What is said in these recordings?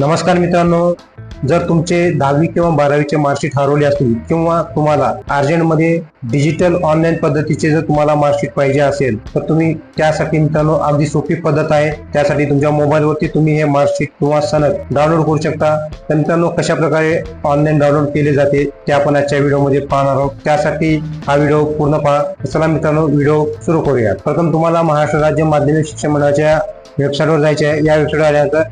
नमस्कार मित्रांनो जर तुमचे दहावी किंवा बारावीचे मार्कशीट हरवले असतील किंवा तुम्हाला अर्जंटमध्ये डिजिटल ऑनलाईन पद्धतीचे जर तुम्हाला मार्कशीट पाहिजे असेल तर तुम्ही त्यासाठी मित्रांनो अगदी सोपी पद्धत आहे. त्यासाठी तुमच्या मोबाईलवरती तुम्ही हे मार्कशीट किंवा सनद डाउनलोड करू शकता. तर मित्रांनो कशा प्रकारे ऑनलाईन डाउनलोड केले जाते ते आपण आजच्या व्हिडिओमध्ये पाहणार आहोत. त्यासाठी हा व्हिडिओ पूर्ण पहा. चला मित्रांनो व्हिडिओ सुरू करूया प्रथम तुम्हाला महाराष्ट्र राज्य माध्यमिक शिक्षण मंडळाच्या वेबसाईटवर जायचे आहे. या वेबसाईटवर आल्यानंतर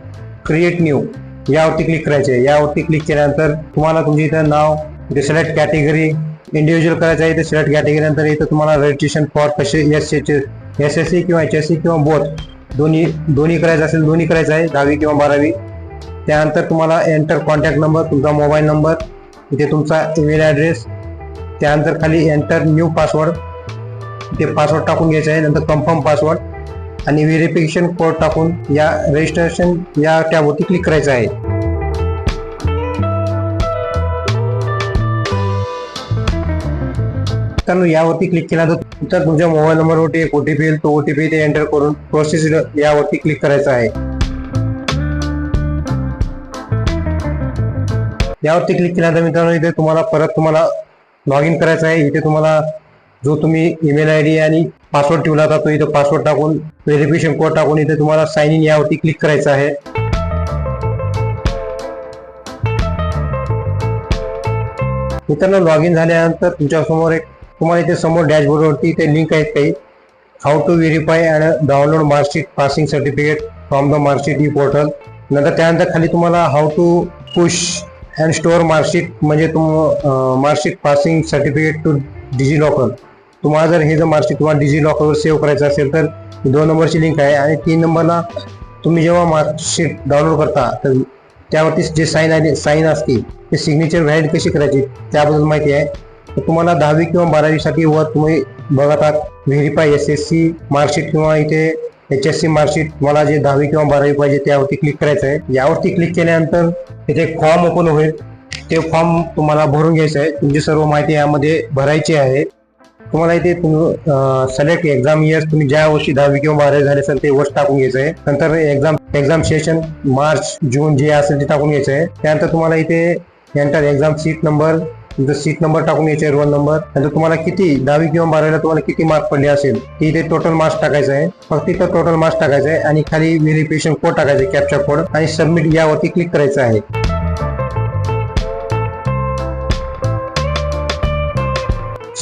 क्रिएट न्यू यावरती क्लिक करायचे. आहे यावरती क्लिक केल्यानंतर तुम्हाला तुमचे इथं नाव इथे सिलेक्ट कॅटेगरी इंडिव्हिज्युअल करायचं आहे इथे सिलेक्ट कॅटेगरी नंतर इथं तुम्हाला रजिस्ट्रेशन फॉर कसे S H S S C किंवा एच एस सी किंवा बोथ दोन्ही दोन्ही करायचं असेल दोन्ही करायचं आहे दहावी किंवा बारावी. त्यानंतर तुम्हाला एंटर कॉन्टॅक्ट नंबर तुमचा मोबाईल नंबर इथे तुमचा ईमेल ॲड्रेस त्यानंतर खाली एंटर न्यू पासवर्ड ते पासवर्ड टाकून घ्यायचं आहे नंतर कन्फर्म पासवर्ड आणि व्हेरिफिकेशन कोड टाकून या रजिस्ट्रेशन या टॅबवरती क्लिक करायचं आहे. मित्रांनो यावरती क्लिक केला तर तुमच्या मोबाईल नंबरवरती एक ओटीपी येईल. तो ओटीपी ते एंटर करून प्रोसेस यावरती क्लिक करायचं आहे. यावरती क्लिक केल्यानंतर मित्रांनो इथे तुम्हाला परत तुम्हाला लॉग इन करायचं आहे. इथे तुम्हाला जो तुम्ही ईमेल आय डी आणि पासवर्ड ठेवला होता तो इथं पासवर्ड टाकून व्हेरिफिकेशन कोड टाकून इथे तुम्हाला साइन इन यावरती क्लिक करायचं आहे. मित्रांनो लॉग इन झाल्यानंतर तुमच्यासमोर एक तुम्हाला इथे समोर डॅशबोर्डवरती इथे लिंक आहेत काही. How to verify and download marksheet passing certificate from the marksheet e portal नंतर त्यानंतर खाली तुम्हाला how to push and store marksheet म्हणजे तुम marksheet passing certificate to DigiLocker तुम्हाला जर हे जर मार्कशीट तुम्हाला डिजी लॉकरवर सेव्ह करायचं असेल तर दोन नंबरची लिंक आहे आणि तीन नंबरला तुम्ही जेव्हा मार्कशीट डाउनलोड करता तर त्यावरती जे साईन आहे साईन असते ते सिग्नेचर व्हॅलिड कशी करायची त्याबद्दल माहिती आहे. तर तुम्हाला दहावी किंवा बारावीसाठी वर तुम्ही बघत आहात verify S S C marksheet किंवा इथे एच एस सी मार्कशीट तुम्हाला जे दहावी किंवा बारावी पाहिजे त्यावरती क्लिक करायचं आहे. यावरती क्लिक केल्यानंतर इथे एक फॉर्म ओपन होईल. ते फॉर्म तुम्हाला भरून घ्यायचं आहे. तुमची सर्व माहिती यामध्ये भरायची आहे. तुम्हाला इथे सिलेक्ट एक्झाम इयर्स तुम्ही ज्या वर्षी दहावी किंवा बारावी झाले असेल ते वर्ष टाकून घ्यायचं आहे. नंतर exam exam session March June जे असेल ते टाकून घ्यायचं आहे. त्यानंतर तुम्हाला इथे एंटर एक्झाम सीट नंबर तुमचा सीट नंबर टाकून घ्यायचा आहे रोल नंबर नंतर तुम्हाला किती दहावी किंवा बारावीला तुम्हाला किती मार्क पडले असेल ते इथे टोटल मार्क्स टाकायचं आहे. फक्त इथं टोटल मार्क्स टाकायचं आहे आणि खाली व्हेरिफिकेशन कोड टाकायचं आहे कॅप्चर कोड आणि सबमिट यावरती क्लिक करायचं आहे.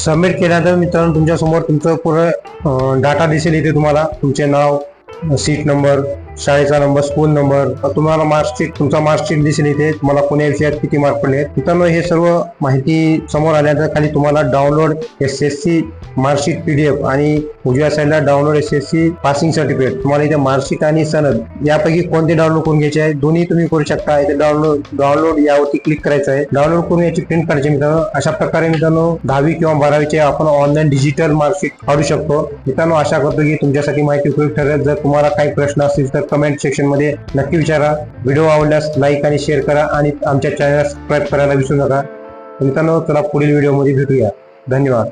सबमिट केल्यानंतर मित्रांनो तुमच्यासमोर तुमचं पूर्ण डाटा दिसेल इथे तुम्हाला. तुमचे नाव सीट नंबर शाळेचा नंबर स्कूल नंबर तुम्हाला मार्कशीट तुमचा मार्कशीट दिसेल इथे तुम्हाला कोण्या विषयात किती मार्क पडले आहेत मित्रांनो हे सर्व माहिती समोर आल्यानंतर खाली तुम्हाला download S S C marksheet PDF आणि उजव्या साईडला download S S C passing certificate तुम्हाला इथे मार्कशीट आणि सनद यापैकी कोणते डाउनलोड करून घ्यायचे आहे? दोन्ही तुम्ही करू शकता. इथे डाउनलोड डाउनलोड यावरती क्लिक करायचं आहे. डाउनलोड करून याची प्रिंट करायची मित्रांनो. अशा प्रकारे मित्रांनो दहावी किंवा बारावीचे आपण ऑनलाईन डिजिटल मार्कशीट काढू शकतो. मित्रांनो आशा करतो की तुमच्यासाठी माहिती उपयोग ठरेल. जर तुम्हाला काही प्रश्न असतील तर कमेंट सेक्शनमध्ये नक्की विचारा. व्हिडिओ आवडल्यास लाईक आणि शेअर करा आणि आमच्या चॅनल सबस्क्राईब करायला विसरू नका. मित्रांनो चला पुढील व्हिडिओमध्ये भेटूया. धन्यवाद.